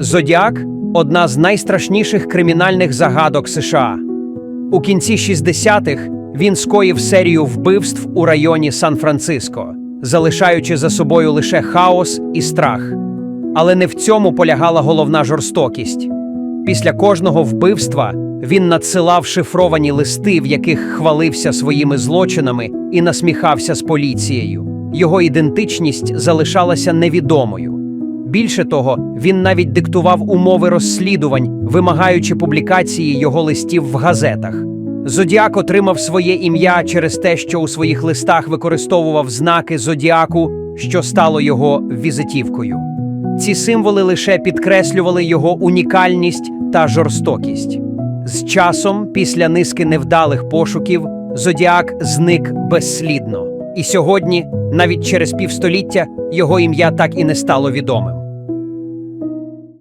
Зодіак одна з найстрашніших кримінальних загадок США. У кінці 60-х він скоїв серію вбивств у районі Сан-Франциско, залишаючи за собою лише хаос і страх. Але не в цьому полягала головна жорстокість. Після кожного вбивства він надсилав шифровані листи, в яких хвалився своїми злочинами і насміхався з поліцією. Його ідентичність залишалася невідомою. Більше того, він навіть диктував умови розслідувань, вимагаючи публікації його листів в газетах. Зодіак отримав своє ім'я через те, що у своїх листах використовував знаки зодіаку, що стало його візитівкою. Ці символи лише підкреслювали його унікальність та жорстокість. З часом, після низки невдалих пошуків, зодіак зник безслідно. І сьогодні, навіть через півстоліття, його ім'я так і не стало відомим.